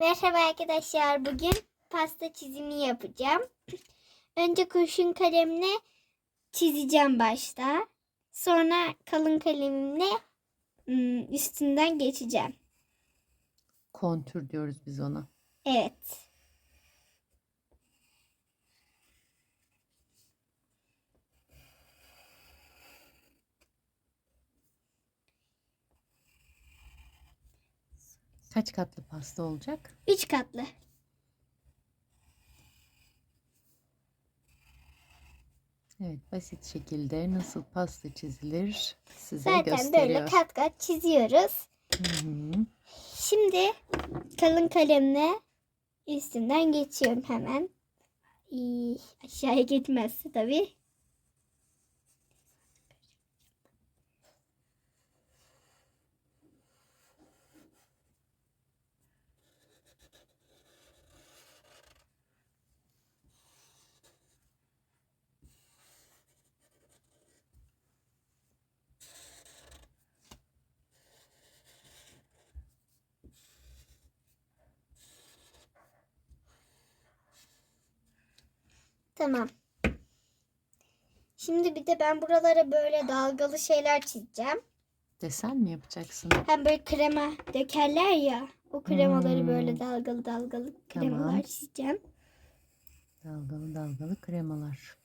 Merhaba arkadaşlar. Bugün pasta çizimi yapacağım. Önce kurşun kalemle çizeceğim başta. Sonra kalın kalemimle ım, üstünden geçeceğim. Kontür diyoruz biz ona. Evet. Kaç katlı pasta olacak? Üç katlı. Evet, basit şekilde nasıl pasta çizilir size Zaten böyle gösteriyor. kat kat çiziyoruz. Hı hı. Şimdi kalın kalemle üstünden geçiyorum hemen. İyi, aşağıya gitmezse tabii. Tamam. Şimdi bir de ben buralara böyle dalgalı şeyler çizeceğim. Desen mi yapacaksın? Hem böyle krema dökerler ya. O kremaları Hmm. böyle dalgalı dalgalı kremalar Tamam. çizeceğim. Dalgalı dalgalı kremalar.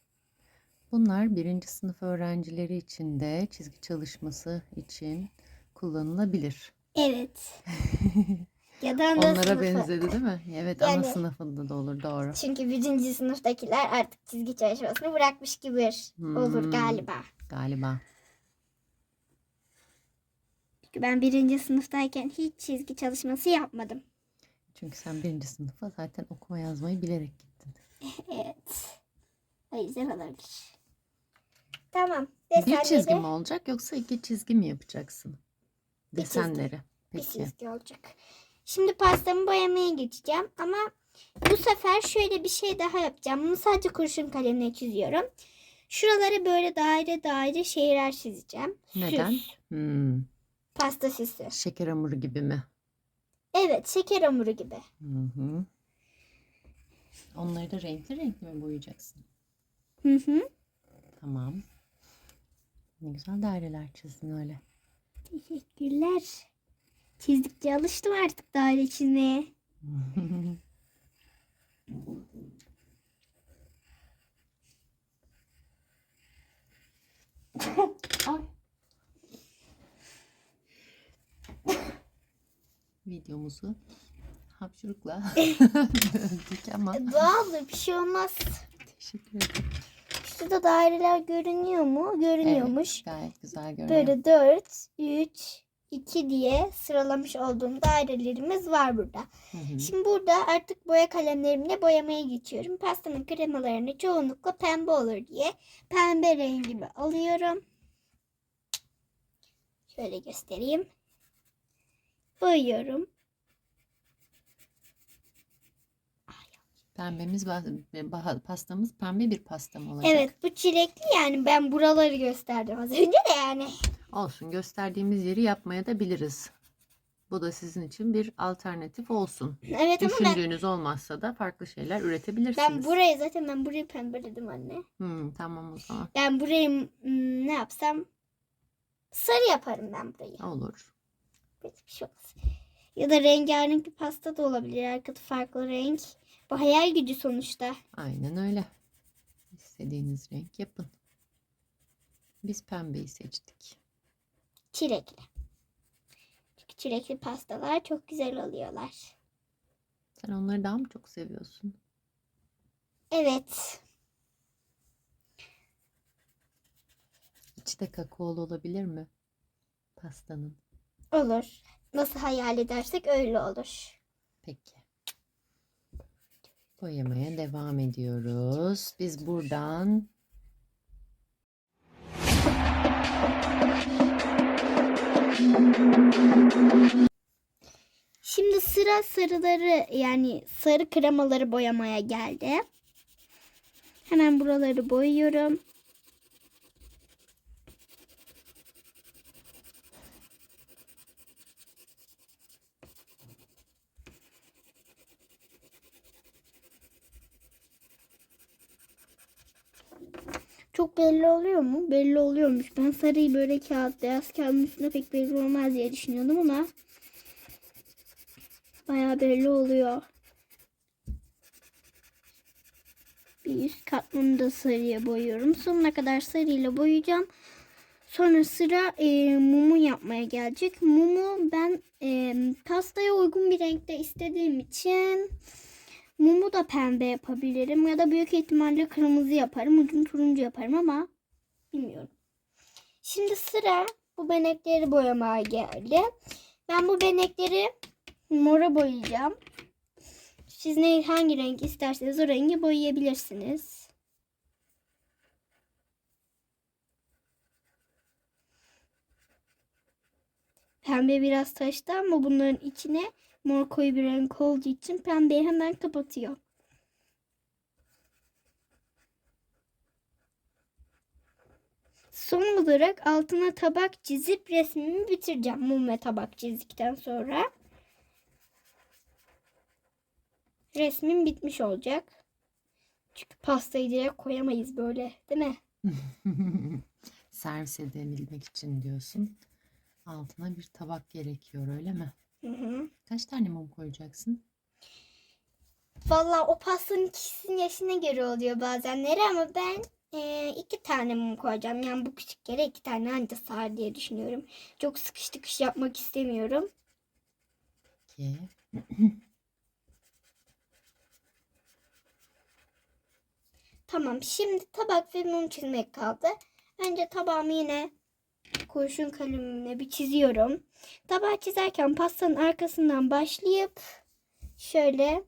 Bunlar birinci sınıf öğrencileri için de çizgi çalışması için kullanılabilir. Evet. ya da ana Onlara sınıfı. benzedi değil mi? Evet, ana Yani- sınıfında da olur doğru. Çünkü birinci sınıftakiler artık çizgi çalışmasını bırakmış gibi olur Hmm. galiba. Galiba. Çünkü ben birinci sınıftayken hiç çizgi çalışması yapmadım. Çünkü sen birinci sınıfa zaten okuma yazmayı bilerek gittin. Evet. O yüzden olabilir. Tamam. Bir Desenleri çizgi mi olacak yoksa iki çizgi mi yapacaksın? Bir çizgi. Desenleri. bir Peki. çizgi olacak. Şimdi pastamı boyamaya geçeceğim ama bu sefer şöyle bir şey daha yapacağım. Bunu sadece kurşun kalemle çiziyorum. Şuralara böyle daire daire şeyler çizeceğim. Neden? Süs. Hmm, Pasta süsü. şeker hamuru gibi mi? Evet şeker hamuru gibi. Hı hı. Onları da renkli renkli mi boyayacaksın? Hı hı. Tamam. Ne güzel daireler çizdin öyle. Teşekkürler. Çizdikçe alıştım artık daire çizmeye. Ay. Videomuzu hapşurukla böldük ama Doğaldır bir şey olmaz. teşekkür ederim. Şurada daireler görünüyor mu? Görünüyormuş. Gayet güzel görünüyor. Böyle 4, 3, 2 diye sıralamış olduğum dairelerimiz var burada. Hı hı. Şimdi burada artık boya kalemlerimle boyamaya geçiyorum. Pastanın kremalarını çoğunlukla pembe olur diye pembe rengimi alıyorum. Şöyle göstereyim. Boyuyorum. Pembemiz pastamız pembe bir pasta mı olacak? Evet bu çilekli yani ben buraları gösterdim az önce de yani. Olsun gösterdiğimiz yeri yapmaya da biliriz. Bu da sizin için bir alternatif olsun. Evet ama Düşündüğünüz olmazsa da farklı şeyler üretebilirsiniz. ben burayı zaten ben burayı pembeledim anne. Hmm, tamam o zaman. Ben burayı hmm, ne yapsam sarı yaparım ben burayı. Olur. Bir şey olmaz. Ya da rengarenk bir pasta da olabilir. Arkada farklı renk. Bu hayal gücü sonuçta. Aynen öyle. İstediğiniz renk yapın. Biz pembeyi seçtik. Çilekli. Çünkü çilekli pastalar çok güzel oluyorlar. Sen onları daha mı çok seviyorsun? Evet. İçi de kakaolu olabilir mi? Pastanın. Olur. Nasıl hayal edersek öyle olur. Peki. Boyamaya devam ediyoruz. Biz buradan Şimdi sıra sarıları yani sarı kremaları boyamaya geldi. Hemen buraları boyuyorum. Çok belli oluyor mu? Belli oluyormuş. Ben sarıyı böyle kağıt, beyaz kağıdın üstünde pek belli olmaz diye düşünüyordum ama bayağı belli oluyor. Bir üst katmanı da sarıya boyuyorum. Sonuna kadar sarıyla boyayacağım. Sonra sıra e, mumu yapmaya gelecek. Mumu ben e, pastaya uygun bir renkte istediğim için mumu da pembe yapabilirim. Ya da büyük ihtimalle kırmızı yaparım. Ucunu turuncu yaparım ama bilmiyorum. Şimdi sıra bu benekleri boyamaya geldi. Ben bu benekleri mora boyayacağım. Siz ne hangi renk isterseniz o rengi boyayabilirsiniz. Pembe biraz taştı ama bunların içine mor koyu bir renk olduğu için pembeyi hemen kapatıyor. Son olarak altına tabak çizip resmimi bitireceğim. Mum ve tabak çizdikten sonra. Resmim bitmiş olacak. Çünkü pastayı direkt koyamayız böyle değil mi? Servis edebilmek için diyorsun. Altına bir tabak gerekiyor öyle mi? Hı hı. Kaç tane mum koyacaksın? Valla o pastanın kişisinin yaşına göre oluyor bazenleri ama ben e, iki tane mum koyacağım. Yani bu küçük yere iki tane anca sığar diye düşünüyorum. Çok sıkış tıkış yapmak istemiyorum. İki. Tamam şimdi tabak ve mum çizmek kaldı. Önce tabağımı yine kurşun kalemimle bir çiziyorum. Tabağı çizerken pastanın arkasından başlayıp şöyle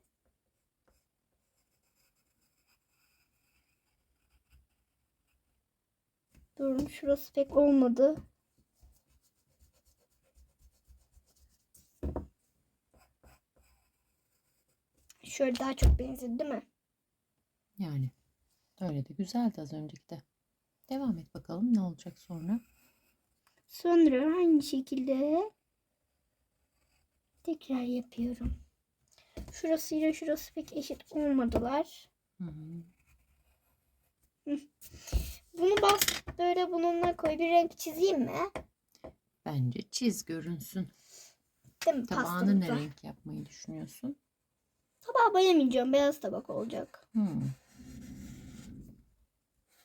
Durun şurası pek olmadı. Şöyle daha çok benzedi değil mi? Yani öyle de güzeldi az önceki de. Devam et bakalım ne olacak sonra. Sonra aynı şekilde tekrar yapıyorum. Şurasıyla şurası pek eşit olmadılar. Hı hı. Bunu bas böyle bununla koy bir renk çizeyim mi? Bence çiz görünsün. Değil mi Tabağını ne renk yapmayı düşünüyorsun? Tabağı boyamayacağım. Beyaz tabak olacak. Hmm.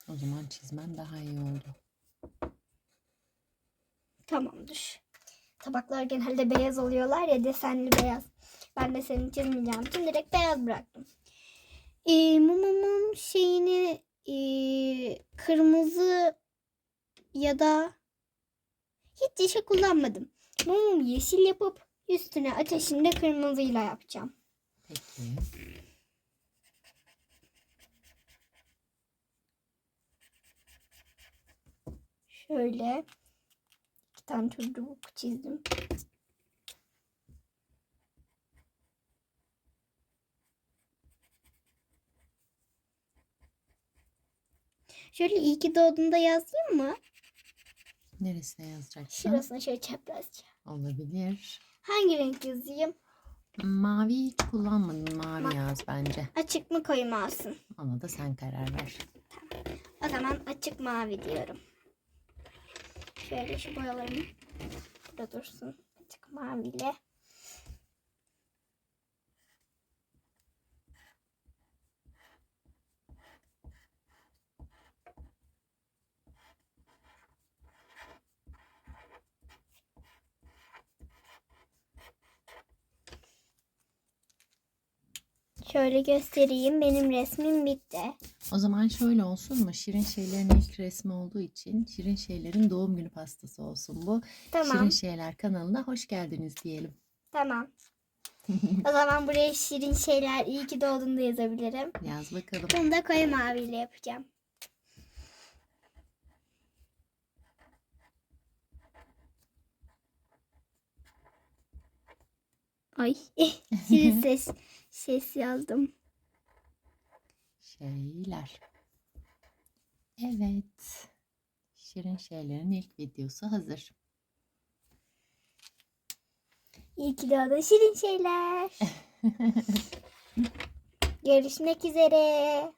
O zaman çizmen daha iyi oldu. Tamamdır. Tabaklar genelde beyaz oluyorlar ya desenli beyaz. Ben de senin çizmeyeceğim için direkt beyaz bıraktım. Ee, mumumun şeyini ee, kırmızı ya da hiç yeşil kullanmadım. Mumumu yeşil yapıp üstüne ateşini de kırmızıyla yapacağım. Peki. Şöyle tane çocuk çizdim. Şöyle iyi ki doğduğunda yazayım mı? Neresine yazacaksın? Şurasına şöyle çaprazca. Olabilir. Hangi renk yazayım? Mavi hiç kullanmadın. Mavi yaz bence. Açık mı koyu mu olsun? Ona da sen karar ver. O zaman açık mavi diyorum. Şöyle şu boyalarım burada dursun. Açık maviyle. Şöyle göstereyim. Benim resmim bitti. O zaman şöyle olsun mu? Şirin şeylerin ilk resmi olduğu için Şirin şeylerin doğum günü pastası olsun bu. Tamam. Şirin şeyler kanalına hoş geldiniz diyelim. Tamam. o zaman buraya şirin şeyler iyi ki doğdun da yazabilirim. Yaz bakalım. Bunu da koyu maviyle yapacağım. Ay şirin ses, ses yazdım. Şeyler. Evet. Şirin şeylerin ilk videosu hazır. Ki doğdun şirin şeyler. Görüşmek üzere.